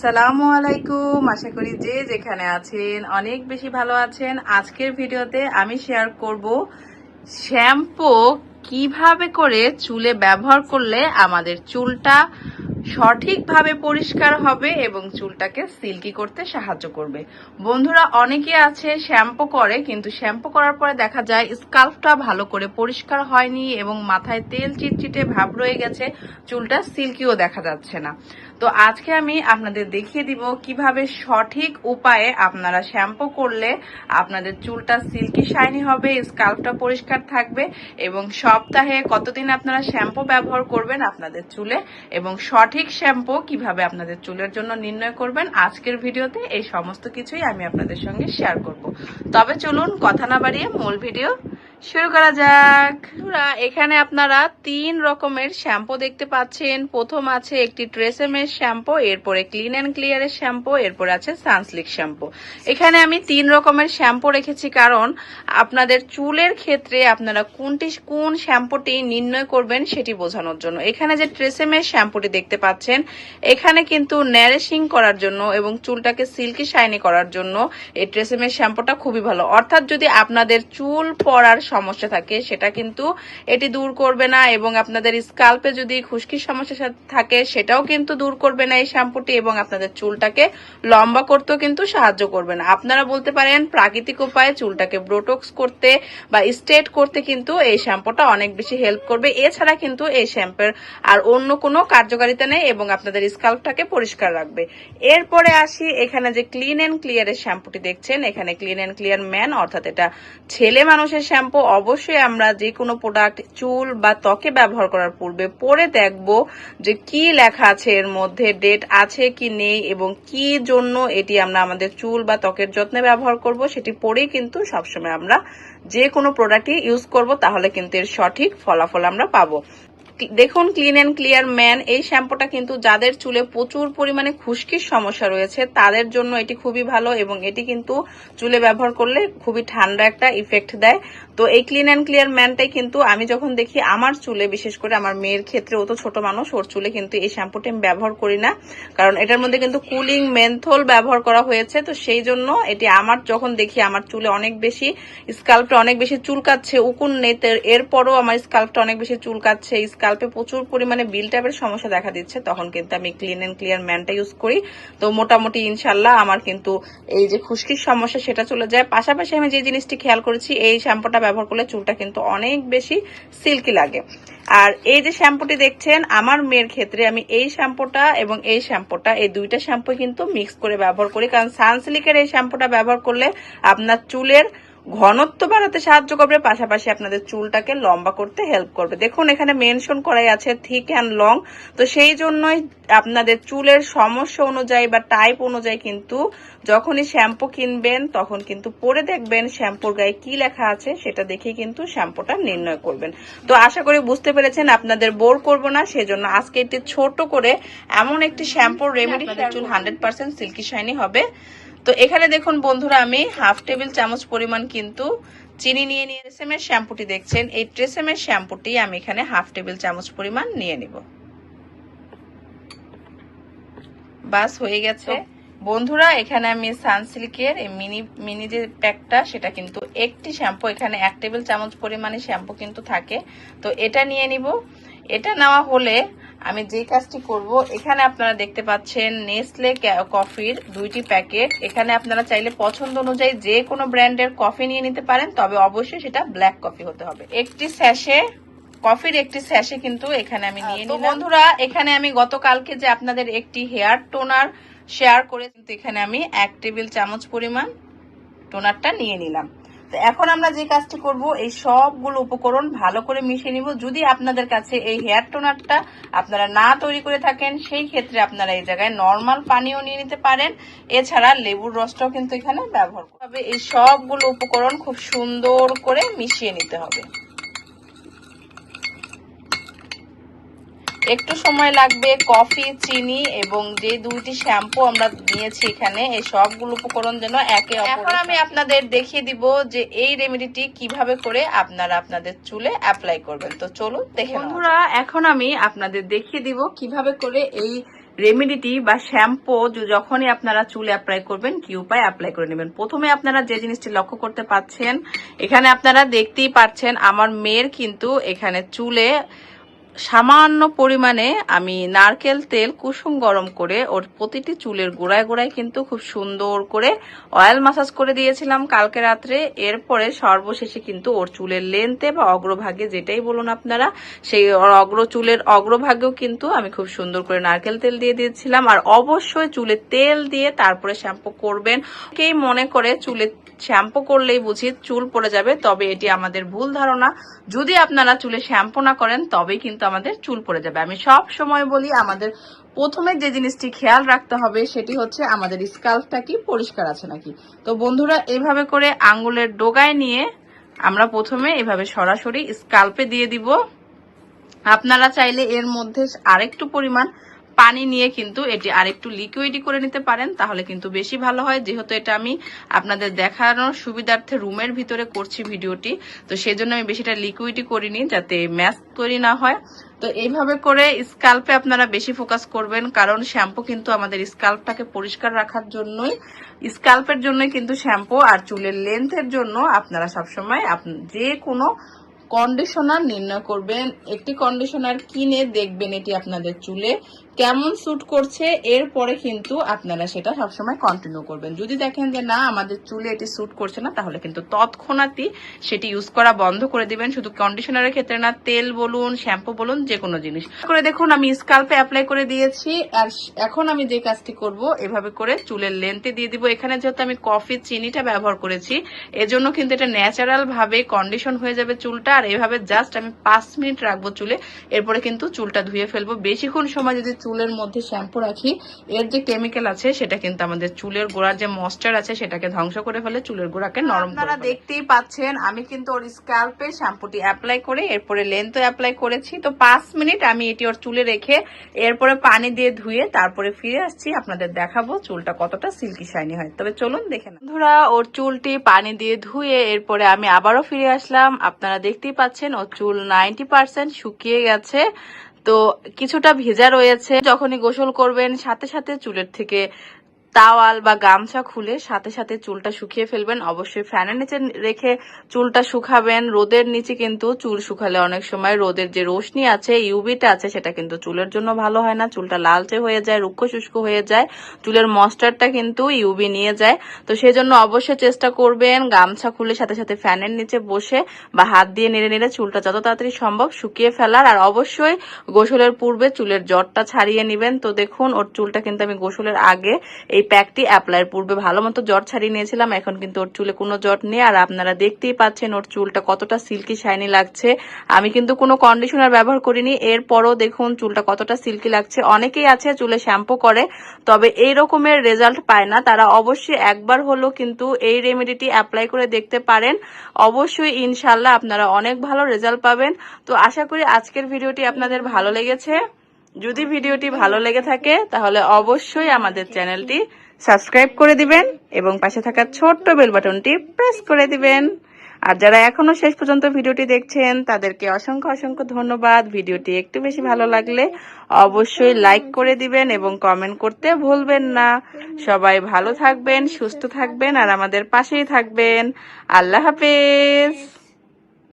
আসসালামু আলাইকুম। আশা করি যে যেখানে আছেন অনেক বেশি ভালো আছেন। আজকের ভিডিওতে আমি শেয়ার করব শ্যাম্পু কীভাবে করে চুলে ব্যবহার করলে আমাদের চুলটা সঠিকভাবে পরিষ্কার হবে এবং চুলটাকে সিল্কি করতে সাহায্য করবে। বন্ধুরা, অনেকে আছে শ্যাম্পু করে, কিন্তু শ্যাম্পু করার পরে দেখা যায় স্কাল্পটা ভালো করে পরিষ্কার হয়নি এবং মাথায় তেল চিটচিটে ভাব রয়ে গেছে, চুলটা সিল্কিও দেখা যাচ্ছে না। তো আজকে আমি আপনাদের দেখিয়ে দিব কীভাবে সঠিক উপায়ে আপনারা শ্যাম্পু করলে আপনাদের চুলটা সিল্কি শাইনি হবে, স্কাল্পটা পরিষ্কার থাকবে এবং সপ্তাহে কতদিন আপনারা শ্যাম্পু ব্যবহার করবেন আপনাদের চুলে এবং সঠিক শ্যাম্পু কীভাবে আপনাদের চুলের জন্য নির্ণয় করবেন আজকের ভিডিওতে এই সমস্ত কিছুই আমি আপনাদের সঙ্গে শেয়ার করব। তবে চলুন কথা না বাড়িয়ে মূল ভিডিও শুরু করা যাক। এখানে আপনারা তিন রকমের শ্যাম্পু দেখতে পাচ্ছেন। প্রথম আছে একটি ট্রেসেমের শ্যাম্পু, এরপরে ক্লিন অ্যান্ড ক্লিয়ারের শ্যাম্পু, এরপর আছে সানসলিক শ্যাম্পু। এখানে আমি তিন রকমের শ্যাম্পু রেখেছি, কারণ আপনাদের চুলের ক্ষেত্রে আপনারা কোনটি, কোন শ্যাম্পুটি নির্ণয় করবেন সেটি বোঝানোর জন্য। এখানে যে ট্রেসেমের শ্যাম্পুটি দেখতে পাচ্ছেন, এখানে কিন্তু ন্যারেশিং করার জন্য এবং চুলটাকে সিল্কি শাইনি করার জন্য এই ট্রেসেমের শ্যাম্পুটা খুবই ভালো। অর্থাৎ যদি আপনাদের চুল পড়ার সমস্যা থাকে, সেটা কিন্তু এটি দূর করবে না এবং আপনাদের স্কাল্পে যদি খুশকির সমস্যা থাকে, সেটাও কিন্তু দূর করবে না এই শ্যাম্পুটি এবং আপনাদের চুলটাকে লম্বা করতেও কিন্তু সাহায্য করবে না। আপনারা বলতে পারেন প্রাকৃতিক উপায়ে চুলটাকে ব্রোটক্স করতে বা স্ট্রেট করতে কিন্তু এই শ্যাম্পুটা অনেক বেশি হেল্প করবে। এছাড়া কিন্তু এই শ্যাম্পুর আর অন্য কোনো কার্যকারিতা নেই এবং আপনাদের স্কাল্পটাকে পরিষ্কার রাখবে। এরপরে আসি, এখানে যে ক্লিন এন্ড ক্লিয়ারের শ্যাম্পুটি দেখছেন, এখানে ক্লিন এন্ড ক্লিয়ার ম্যান অর্থাৎ এটা ছেলে মানুষের শ্যাম্পু। অবশ্যই আমরা যে কোনো প্রোডাক্ট চুল বা ত্বকে ব্যবহার করার পূর্বে পরে দেখব যে কি লেখা আছে এর মধ্যে ডেট আছে কি নেই এবং কি জন্য এটি আমরা আমাদের চুল বা ত্বকের যত্নে ব্যবহার করব, সেটি পরেই কিন্তু সবসময় আমরা যে কোনো প্রোডাক্টই ইউজ করব, তাহলে কিন্তু এর সঠিক ফলাফল আমরা পাবো। দেখুন ক্লিন অ্যান্ড ক্লিয়ার ম্যান এই শ্যাম্পুটা কিন্তু যাদের চুলে প্রচুর পরিমাণে খুশকির সমস্যা রয়েছে, তাদের জন্য এটি খুবই ভালো এবং এটি কিন্তু চুলে ব্যবহার করলে খুবই ঠান্ডা একটা ইফেক্ট দেয়। তো এই ক্লিন অ্যান্ড ক্লিয়ার ম্যানটাই কিন্তু আমি যখন দেখি আমার চুলে, বিশেষ করে আমার মেয়ের ক্ষেত্রে, ও তো ছোট মানুষ, ওর চুলে কিন্তু এই শ্যাম্পুটি আমি ব্যবহার করি না। কারণ এটার মধ্যে কিন্তু কুলিং মেন্থল ব্যবহার করা হয়েছে, তো সেই জন্য এটি আমার যখন দেখি আমার চুলে অনেক বেশি স্কাল্পটা অনেক বেশি চুলকাচ্ছে, উকুন নেই এরপরও আমার স্কাল্পটা অনেক বেশি চুলকাচ্ছে স্কাল্পে প্রচুর পরিমাণে বিল টাইপের সমস্যা দেখা দিচ্ছে, তখন কিন্তু আমি ক্লিন অ্যান্ড ক্লিয়ার ম্যানটা ইউজ করি। তো মোটামুটি ইনশাল্লাহ আমার কিন্তু এই যে খুশকির সমস্যা সেটা চলে যায়। পাশাপাশি আমি যে জিনিসটি খেয়াল করেছি, এই শ্যাম্পুটা ব্যবহার করলে চুলটা কিন্তু অনেক বেশি সিল্কি লাগে। আর এই যে শ্যাম্পুটি দেখছেন, আমার মেয়ের ক্ষেত্রে আমি এই শ্যাম্পুটা এবং এই শ্যাম্পুটা, এই দুইটা শ্যাম্পু কিন্তু মিক্স করে ব্যবহার করি। কারণ সানসিল্কের এই শ্যাম্পুটা ব্যবহার করলে আপনার চুলের ঘনত্ব বাড়াতে সাহায্য করবে পাশাপাশি আপনাদের চুলটাকে লম্বা করতে হেল্প করবে। দেখুন এখানে মেনশন করাই আছে থিক অ্যান্ড লং তো সেই জন্যই আপনাদের চুলের সমস্যা অনুযায়ী বা টাইপ অনুযায়ী কিন্তু যখনই শ্যাম্পু কিনবেন তখন কিন্তু পরে দেখবেন শ্যাম্পুর গায়ে কি লেখা আছে সেটা দেখে কিন্তু শ্যাম্পুটা নির্ণয় করবেন। তো আশা করি বুঝতে পেরেছেন আপনাদের বোর করব না সেজন্য আজকে একটি ছোট করে এমন একটি শ্যাম্পুর রেমেডি চুল হান্ড্রেড পার্সেন্ট সিল্কি শাইনি হবে। তো এখানে দেখুন বন্ধুরা আমি হাফ টেবিল চামচ পরিমাণ কিন্তু চিনি নিয়ে নিয়ে ট্রেসেমের শ্যাম্পুটি দেখছেন। এই ট্রেসেমের শ্যাম্পুটি আমি এখানে হাফ টেবিল চামচ পরিমাণ নিয়ে নিব। বাস হয়ে গেছে। বন্ধুরা এখানে আমি সানসিল্কের এই মিনি মিনি যে প্যাকটা সেটা কিন্তু একটি শ্যাম্পু এখানে এক টেবিল চামচ পরিমাণে শ্যাম্পু কিন্তু থাকে। তো এটা নিয়ে নিব। এটা নেওয়া হলে আমি যে কাজটি করব এখানে আপনারা দেখতে পাচ্ছেন নেসলে কফির দুইটি প্যাকেট। এখানে আপনারা চাইলে পছন্দ অনুযায়ী যে কোনো ব্র্যান্ডের কফি নিয়ে নিতে পারেন তবে অবশ্যই সেটা ব্ল্যাক কফি হতে হবে। একটি স্যাশে কফির একটি স্যাশে কিন্তু এখানে আমি নিয়ে নিলাম। বন্ধুরা এখানে আমি গতকালকে যে আপনাদের একটি হেয়ার টোনার শেয়ার করে কিন্তু এখানে আমি এক টেবিল চামচ পরিমাণ টোনারটা নিয়ে নিলাম। তো এখন আমরা যে কাজটি করব, এই সবগুলো উপকরণ ভালো করে মিশিয়ে নিব। যদি আপনাদের কাছে এই হেয়ার টোনারটা আপনারা না তৈরি করে থাকেন, সেই ক্ষেত্রে আপনারা এই জায়গায় নর্মাল পানিও নিয়ে নিতে পারেন। এছাড়া লেবুর রসটাও কিন্তু এখানে ব্যবহার করতে হবে। এই সবগুলো উপকরণ খুব সুন্দর করে মিশিয়ে নিতে হবে। একটু সময় লাগবে কফি চিনি এবং যে দুইটি শ্যাম্পু আমরা নিয়েছি এখানে এই সবগুলো উপকরণ যেন একে এখন আমি আপনাদের দেখিয়ে দিব যে এই রেমেডিটি কীভাবে করে আপনারা আপনাদের চুলে অ্যাপ্লাই করবেন। তো চলুন দেখে বন্ধুরা এখন আমি আপনাদের দেখিয়ে দিব কীভাবে করে এই রেমেডিটি বা শ্যাম্পু যখনই আপনারা চুলে অ্যাপ্লাই করবেন কি উপায় অ্যাপ্লাই করে নেবেন। প্রথমে আপনারা যে জিনিসটি লক্ষ্য করতে পাচ্ছেন এখানে আপনারা দেখতেই পাচ্ছেন আমার মেয়ের কিন্তু এখানে চুলে সামান্য পরিমাণে আমি নারকেল তেল কুসুম গরম করে ওর প্রতিটি চুলের গোড়ায় গোড়ায় কিন্তু খুব সুন্দর করে অয়েল মাসাজ করে দিয়েছিলাম কালকে রাত্রে। এরপরে সর্বশেষে কিন্তু ওর চুলের লেন্থে বা অগ্রভাগে যেটাই বলুন আপনারা, সেই অগ্র চুলের অগ্রভাগেও কিন্তু আমি খুব সুন্দর করে নারকেল তেল দিয়ে দিয়েছিলাম। আর অবশ্যই চুলে তেল দিয়ে তারপরে শ্যাম্পু করবেন। কেই মনে করে চুলে শ্যাম্পু করলেই বুঝি চুল পড়ে যাবে, তবে এটি আমাদের ভুল ধারণা। যদি আপনারা চুলে শ্যাম্পু না করেন, তবেই কিন্তু আমাদের চুল পড়ে যাবে। আমি সব সময় বলি, আমাদের প্রথমে যে জিনিসটি খেয়াল রাখতে হবে, সেটি হচ্ছে আমাদের স্কাল্পটা কি, পরিষ্কার আছে নাকি? তো বন্ধুরা, এভাবে করে আঙ্গুলের ডোগায় নিয়ে আমরা প্রথমে এভাবে সরাসরি স্কাল্পে দিয়ে দিব। আপনারা চাইলে এর মধ্যে আরেকটু পরিমাণ পানি নিয়ে কিন্তু এটি আরেকটু লিকুইডি করে নিতে পারেন, তাহলে কিন্তু বেশি ভালো হয়। যেহেতু এটা আমি আপনাদের দেখানোর সুবিধার্থে রুমের ভিতরে করছি ভিডিওটি, তো সেজন্য আমি বেশিটা লিকুইডি করিনি যাতে ম্যাচ তৈরি না হয়। তো এইভাবে করে স্কাল্পে আপনারা বেশি ফোকাস করবেন, কারণ শ্যাম্পু কিন্তু আমাদের স্কাল্পটাকে পরিষ্কার রাখার জন্যই স্কাল্পের জন্যই কিন্তু শ্যাম্পু আর চুলের লেন্থের জন্য আপনারা সবসময় যে কোনো কন্ডিশনার নির্ণয় করবেন। একটি কন্ডিশনার কিনে দেখবেন এটি আপনাদের চুলে। কেমন স্যুট করছে, এরপরে কিন্তু আপনারা সেটা সবসময় কন্টিনিউ করবেন। যদি দেখেন যে না, আমাদের চুলে এটি স্যুট করছে না, তাহলে কিন্তু তৎক্ষণাৎই সেটি ইউজ করা বন্ধ করে দিবেন। শুধু কন্ডিশনারের ক্ষেত্রে না, তেল বলুন শ্যাম্পু বলুন, যে কোনো জিনিস। করে দেখুন, আমি স্কাল্পে অ্যাপ্লাই করে দিয়েছি। আর এখন আমি যে কাজটি করব, এভাবে করে চুলের লেন্থে দিয়ে দিব। এখানে যেহেতু আমি কফি চিনিটা ব্যবহার করেছি, এজন্য কিন্তু এটা ন্যাচারাল ভাবে কন্ডিশন হয়ে যাবে চুলটা। আর এভাবে জাস্ট আমি পাঁচ মিনিট রাখব চুলে। এরপরে কিন্তু চুলটা ধুয়ে ফেলব। বেশিক্ষণ সময় যদি চুলের মধ্যে শ্যাম্পু রাখি এর যে কেমিক্যাল আছে সেটা কিন্তু আমাদের চুলের গোড়ার যে ময়েশ্চার আছে সেটাকে ধ্বংস করে ফেলে চুলের গোড়াকে নরম আপনারা দেখতেই পাচ্ছেন আমি কিন্তু ওর স্ক্যাল্পে শ্যাম্পুটি অ্যাপ্লাই করে এরপরে লেন্থও অ্যাপ্লাই করেছি। তো পাঁচ মিনিট আমি এটি ওর চুলে রেখে এরপরে পানি দিয়ে ধুয়ে তারপরে ফিরে আসছি। আপনাদের দেখাবো চুলটা কতটা সিল্কি শাইনি হয়। তবে চলুন দেখে না বন্ধুরা ওর চুলটি পানি দিয়ে ধুয়ে এরপরে আমি আবারও ফিরে আসলাম। আপনারা দেখতেই পাচ্ছেন, ও চুল নাইনটি পার্সেন্ট শুকিয়ে গেছে। তো কিছুটা ভেজা রয়েছে। যখনই গোসল করবেন, সাথে সাথে চুলের থেকে তাওয়াল বা গামছা খুলে সাথে সাথে চুলটা শুকিয়ে ফেলবেন। অবশ্যই ফ্যানের নিচে রেখে চুলটা শুকাবেন। রোদের নিচে কিন্তু চুল শুকালে অনেক সময় রোদের যে রোশনি আছে, ইউভিটা আছে, সেটা কিন্তু চুলের জন্য ভালো হয় না। চুলটা লালচে হয়ে যায়, রুক্ষ শুষ্ক হয়ে যায়। চুলের মস্টারটা কিন্তু ইউবি নিয়ে যায়। তো সেই জন্য অবশ্যই চেষ্টা করবেন গামছা খুলে সাথে সাথে ফ্যানের নিচে বসে বা হাত দিয়ে নেড়ে নেড়ে চুলটা যত তাড়াতাড়ি সম্ভব শুকিয়ে ফেলার। আর অবশ্যই গোসলের পূর্বে চুলের জটটা ছাড়িয়ে নেবেন। তো দেখুন, ওর চুলটা কিন্তু আমি গোসলের আগে এই প্যাকটি অ্যাপ্লাইয়ের পূর্বে ভালো মতো জট ছাড়িয়ে নিয়েছিলাম, এখন কিন্তু ওর চুলে কোনো জট নেই। আর আপনারা দেখতেই পাচ্ছেন ওর চুলটা কতটা সিল্কি শাইনি লাগছে। আমি কিন্তু কোনো কন্ডিশনার ব্যবহার করিনি, এরপরও দেখুন চুলটা কতটা সিল্কি লাগছে। অনেকেই আছে চুলে শ্যাম্পু করে, তবে এই রকমের রেজাল্ট পায় না। তারা অবশ্যই একবার হলো কিন্তু এই রেমেডিটি অ্যাপ্লাই করে দেখতে পারেন। অবশ্যই ইনশাল্লাহ আপনারা অনেক ভালো রেজাল্ট পাবেন। তো আশা করি আজকের ভিডিওটি আপনাদের ভালো লেগেছে। যদি ভিডিওটি ভালো লেগে থাকে, তাহলে অবশ্যই আমাদের চ্যানেলটি সাবস্ক্রাইব করে দিবেন এবং পাশে থাকা ছোট্ট বেল বাটনটি প্রেস করে দিবেন। আর যারা এখনও শেষ পর্যন্ত ভিডিওটি দেখছেন, তাদেরকে অসংখ্য অসংখ্য ধন্যবাদ। ভিডিওটি একটু বেশি ভালো লাগলে অবশ্যই লাইক করে দিবেন এবং কমেন্ট করতে ভুলবেন না। সবাই ভালো থাকবেন, সুস্থ থাকবেন, আর আমাদের পাশেই থাকবেন। আল্লাহ হাফেজ।